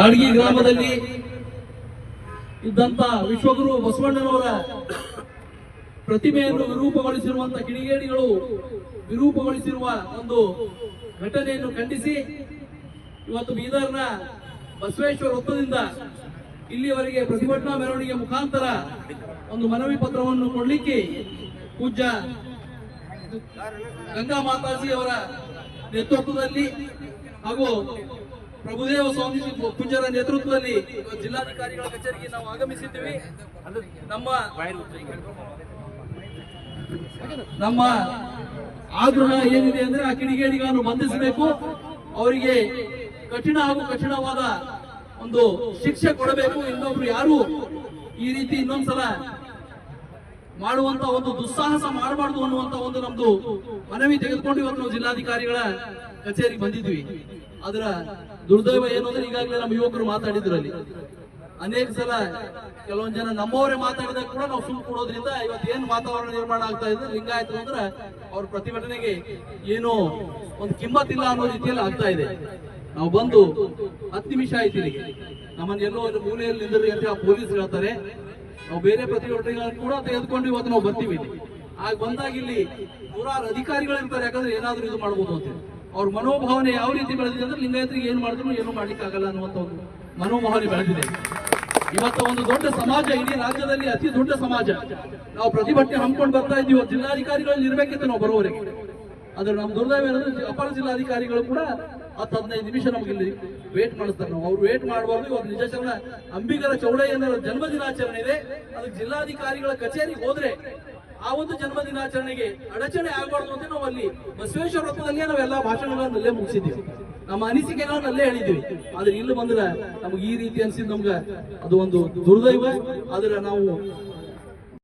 ದಾಡ್ಗಿ ಗ್ರಾಮದಲ್ಲಿ ಇದ್ದಂತ ವಿಶ್ವಗುರು ಬಸವಣ್ಣನವರ ಪ್ರತಿಮೆಯನ್ನು ವಿರೂಪಗೊಳಿಸಿರುವಂತ ಕಿಡಿಗೇಡಿಗಳು ವಿರೂಪಗೊಳಿಸಿರುವ ಒಂದು ಘಟನೆಯನ್ನು ಖಂಡಿಸಿ ಇವತ್ತು ಬೀದರ್ನ ಬಸವೇಶ್ವರ ವೃತ್ತದಿಂದ ಇಲ್ಲಿಯವರೆಗೆ ಪ್ರತಿಭಟನಾ ಮೆರವಣಿಗೆ ಮುಖಾಂತರ ಒಂದು ಮನವಿ ಪತ್ರವನ್ನು ಕೊಡಲಿಕ್ಕೆ ಪೂಜ್ಯ ಗಂಗಾ ಮಾತಾಜಿ ಅವರ ನೇತೃತ್ವದಲ್ಲಿ ಹಾಗೂ ಪ್ರಭುದೇವ ಸ್ವಾಮೀಜಿ ಪೂಜ್ಯರ ನೇತೃತ್ವದಲ್ಲಿ ಜಿಲ್ಲಾಧಿಕಾರಿಗಳ ಕಚೇರಿಗೆ ನಾವು ಆಗಮಿಸಿದ್ದೀವಿ. ನಮ್ಮ ನಮ್ಮ ಆಗ್ರಹ ಏನಿದೆ ಅಂದ್ರೆ ಆ ಕಿಡಿಗೇಡಿಗಳನ್ನು ಬಂಧಿಸಬೇಕು. ಅವರಿಗೆ ಕಠಿಣ ಹಾಗೂ ಕಠಿಣವಾದ ಒಂದು ಶಿಕ್ಷೆ ಕೊಡಬೇಕು. ಇನ್ನೊಬ್ರು ಯಾರು ಈ ರೀತಿ ಇನ್ನೊಂದ್ಸಲ ಮಾಡುವಂತ ಒಂದು ದುಸ್ಸಾಹಸ ಮಾಡಬಾರ್ದು ಅನ್ನುವಂತ ಒಂದು ನಮ್ದು ಮನವಿ ತೆಗೆದುಕೊಂಡು ಇವತ್ತು ನಾವು ಜಿಲ್ಲಾಧಿಕಾರಿಗಳ ಕಚೇರಿಗೆ ಬಂದಿದ್ವಿ. ಅದರ ದುರ್ದೈವ ಏನು ಅಂದ್ರೆ ಈಗಾಗಲೇ ನಮ್ಮ ಯುವಕರು ಮಾತಾಡಿದ್ರು ಅಲ್ಲಿ. ಅನೇಕ ಸಲ ಕೆಲವೊಂದು ಜನ ನಮ್ಮವರೇ ಮಾತಾಡಿದಾಗ ಕೂಡ ನಾವು ಸುಮ್ಮನೆ ಕೊಡೋದ್ರಿಂದ ಇವತ್ತು ಏನು ವಾತಾವರಣ ನಿರ್ಮಾಣ ಆಗ್ತಾ ಇದೆ, ಲಿಂಗಾಯತರು ಅಂದ್ರೆ ಅವ್ರ ಪ್ರತಿಭಟನೆಗೆ ಏನು ಒಂದು ಕಿಮ್ಮತ್ತಿಲ್ಲ ಅನ್ನೋ ರೀತಿಯಲ್ಲಿ ಆಗ್ತಾ ಇದೆ. ನಾವು ಬಂದು ಹತ್ತು ನಿಮಿಷ ಆಯ್ತು ಇಲ್ಲಿಗೆ. ನಮ್ಮನ್ನ ಎಲ್ಲೋ ಮೂಲೆಯಲ್ಲಿ ನಿಂದ್ರಿ ಅಂತ ಪೊಲೀಸ್ ಹೇಳ್ತಾರೆ. ನಾವು ಬೇರೆ ಪ್ರತಿಭಟನೆಗಳನ್ನು ಕೂಡ ತೆಗೆದುಕೊಂಡು ಇವತ್ತು ನಾವು ಬರ್ತೀವಿ ಆಗ ಬಂದಾಗ ಇಲ್ಲಿ ನೂರಾರು ಅಧಿಕಾರಿಗಳು ಇರ್ತಾರೆ, ಯಾಕಂದ್ರೆ ಏನಾದ್ರೂ ಇದು ಮಾಡ್ಬೋದು ಅಂತ. ಅವ್ರ ಮನೋಭಾವನೆ ಯಾವ ರೀತಿ ಬೆಳೆದಿದೆ ಅಂದ್ರೆ ಲಿಂಗಾಯತರಿಗೆ ಏನು ಮಾಡಿದ್ರು ಏನು ಮಾಡ್ಲಿಕ್ಕೆ ಆಗಲ್ಲ ಅನ್ನುವಂತ ಒಂದು ಮನೋಭಾವನೆ ಬೆಳೆದಿದೆ. ಇವತ್ತು ಒಂದು ದೊಡ್ಡ ಸಮಾಜ, ಇಡೀ ರಾಜ್ಯದಲ್ಲಿ ಅತಿ ದೊಡ್ಡ ಸಮಾಜ. ನಾವು ಪ್ರತಿಭಟನೆ ಹಮ್ಮಿಕೊಂಡು ಬರ್ತಾ ಇದ್ದೀವಿ ಜಿಲ್ಲಾಧಿಕಾರಿಗಳಲ್ಲಿ ಇರ್ಬೇಕಿತ್ತು ನಾವು ಬರೋವರೆಗೆ. ಆದ್ರೆ ನಮ್ಮ ದುರ್ದೈವ ಏನಂದ್ರೆ ಅಪರ ಜಿಲ್ಲಾಧಿಕಾರಿಗಳು ಕೂಡ ಹತ್ತು ಹದಿನೈದು ನಿಮಿಷ ಇಲ್ಲಿ ವೇಟ್ ಮಾಡಿಸ್ತಾರೆ ನಾವು. ಅವ್ರು ವೇಟ್ ಮಾಡಬಾರ್ದು ಇವತ್ತು ನಿಜಶರಣ ಅಂಬಿಗರ ಚೌಡಯ್ಯನವರ ಜನ್ಮ ದಿನಾಚರಣೆ ಇದೆ ಅದಕ್ಕೆ ಜಿಲ್ಲಾಧಿಕಾರಿಗಳ ಕಚೇರಿಗೆ ಹೋದ್ರೆ ಆ ಒಂದು ಜನ್ಮ ದಿನಾಚರಣೆಗೆ ಅಡಚಣೆ ಆಗಬಾರ್ದು ಅಂತ ನಾವು ಅಲ್ಲಿ ಬಸವೇಶ್ವರ ರೂಪದಲ್ಲಿ ನಾವು ಎಲ್ಲ ಭಾಷಣಗಳನ್ನ ಅಲ್ಲೇ ಮುಗಿಸಿದ್ದೀವಿ. ನಮ್ಮ ಅನಿಸಿಕೆಗಳನ್ನ ಅಲ್ಲೇ ಹೇಳಿದ್ದೀವಿ. ಆದ್ರೆ ಇಲ್ಲಿ ಬಂದ್ರೆ ನಮ್ಗೆ ಈ ರೀತಿ ಅನ್ಸಿದ್ ನಮ್ಗೆ ಅದು ಒಂದು ದುರ್ದೈವ. ಆದ್ರೆ ನಾವು